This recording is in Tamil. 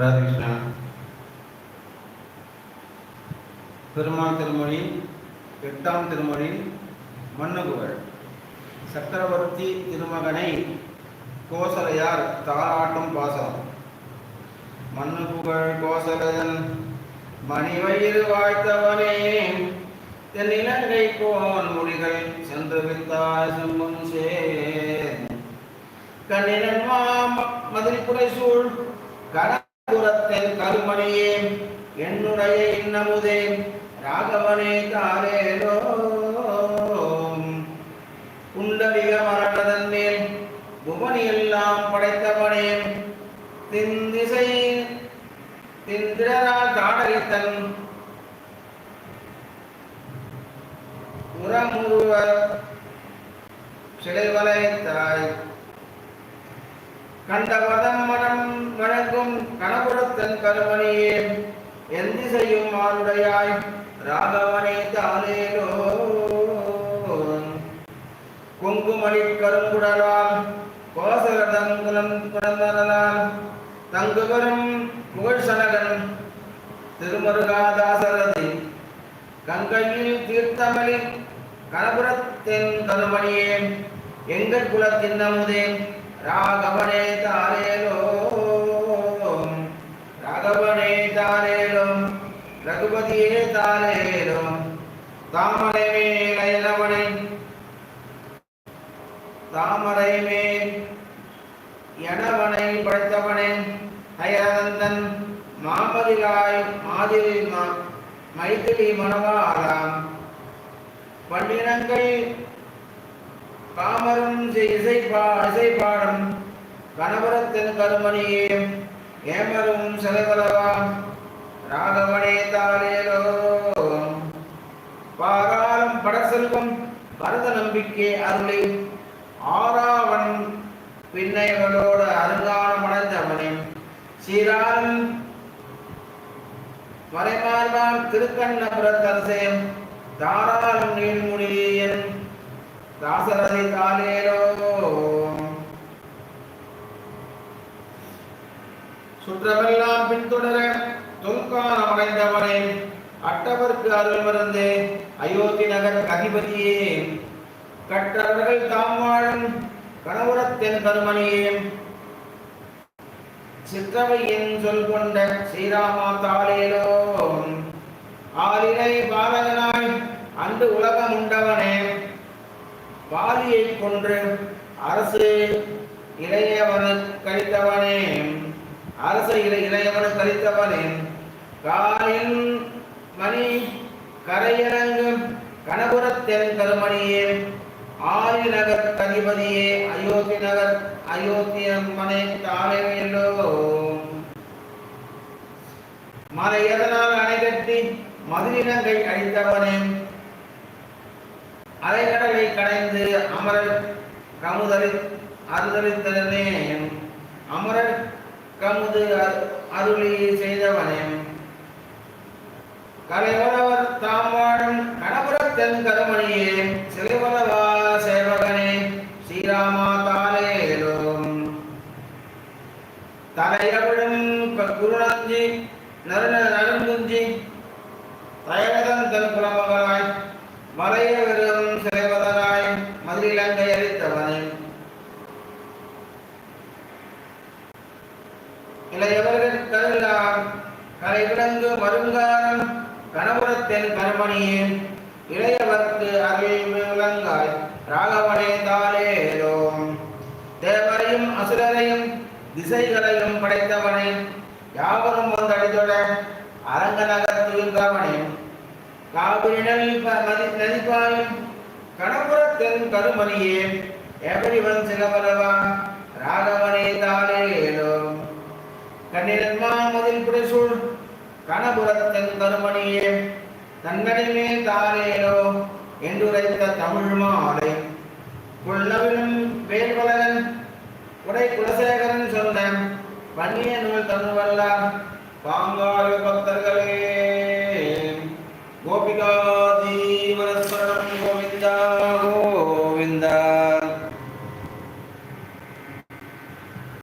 ராதகிருஷ்ணா பெருமான் திருமொழி எட்டாம் திருமொழி மன்னகுகள் சக்கரவர்த்தி திருமகனை கோசலையார் தாராட்டும் பாசம். மன்னுபுகழ் கோசலன் மணிவயிறு வாழ்த்தவனே. தென் இலங்கை கோன் மொழிகள் சென்று வித்தாய் செம்பும் சேர் கண்ணினன் மதுரை புரை சூழ் கனபுரத்தின் கருமணியே என்னுடைய இன்னமுதே ராகவனே தாரேலோ குண்டலிக மரணதன் மேல் புவனி எல்லாம் படைத்தவனே திந்திசை திந்திரனால் தாடரித்தன் உரமுருவ சிலைவலைத்தாய் கண்டவதம் மனம் வழங்கும் தன் கருமணியே என் திசையும் ஆளுடையாய் ராகவனே தாலேலோ குங்குமணி கருங்குடலாம். கோசல தங்குலம் பிறந்தனலாம் தங்குவரும் புகழ்சனகன் திருமருகாதாசரதி. கங்கையில் தீர்த்தமளி கணபுரத்தின் கருமணியே. எங்கள் குலத்தின் நமுதே ராகவனே தாரேலோ ராகவனே தாரேலோ ரகுபதியே தாரேலோ தாமரை மேல் அயலவனை தாமரை மேல் எனவனை படைத்தவனே ஹயரந்தன் மாமதிலாய் மாதிரி மைதிலி மனவாராம் பன்னிரங்கள் காமரும் இசைப்பா இசைப்பாடும் கணவரத்தின் கருமணியே ஏமரும் செலவலவா ராகவனே தாரேரோ பாராளம் படசெல்வம் பரத நம்பிக்கை அருளை. ஆறாவன் பின்னைகளோடு அருங்காலம் அடைந்தவனே சீராலும் மறைமார்பான் திருக்கண்ணபுரத்தரசேம் தாராளம் நீள்முடியன் தாசரதி தாரேரோ சுற்றமெல்லாம் பின்தொடர தொல்கானம் அடைந்தவனே அட்டவர்க்கு அருள் மருந்து அயோத்தி நகர் அதிபதியே. கற்றவர்கள் தாம் வாழும் கணவரத்தின் கருமணியே. சிற்றவையின் சொல் கொண்ட ஸ்ரீராமா தாளேலோ. ஆளிலை பாலகனாய் அன்று உலகம் உண்டவனே. பாலியை கொன்று அரசு இளையவனு கழித்தவனே. அரச இளையவன் இளையவனு கழித்தவனே காலின் மணி கரையிறங்கு கணபுரத்தென் கருமணியே ஆதி நகர் தனிபதியே அயோத்தி நகர் அயோத்தியம் மனை தாழையல்லோ மலை எதனால் அணைகட்டி மதுரினங்கை அழித்தவனே. அலைகடலை கடைந்து அமரர் கமுதலி அருதலித்தனே அமரர் கமுது அருளி செய்தவனே கலைவரவர் தாம் வாழும் கணபுரத்தன் கருமணியே சிலைவரவா சேவகனே ஸ்ரீராமா தாலேலும் தலையவிடும் குருநஞ்சி நறுண நறுங்குஞ்சி தயவதன் தன் குலமகளாய் மறைய வெறும் சிலைவதனாய் கலைவிடங்கு மருங்காரம் கணபுரத்தின் கருமணியே இளையவர்க்கு அருள் விளங்காய் ராகவனே தாலேலோம் தேவரையும் அசுரரையும் திசைகளையும் படைத்தவனே யாவரும் வந்தடிதொட அரங்கநகர் துயில்கவனே காவிரிணல் நதி நதிப்பாயும் கணபுரத்தின் கருமணியே எவரிவன் சிலவரவா ராகவனே தாலேலோம் கண்ணிரன்மா மதில் புடைசூழ் கணபுரத்தன் தருமணியே தன்னடிமே தாரேலோ என்றுரைத்த தமிழ் மாலை. குள்ளவிலும் வேல்வலகன் உடை குலசேகரன் சொன்ன பன்னிய நூல் தன்னுவல்லார் பாங்காறு பக்தர்கள்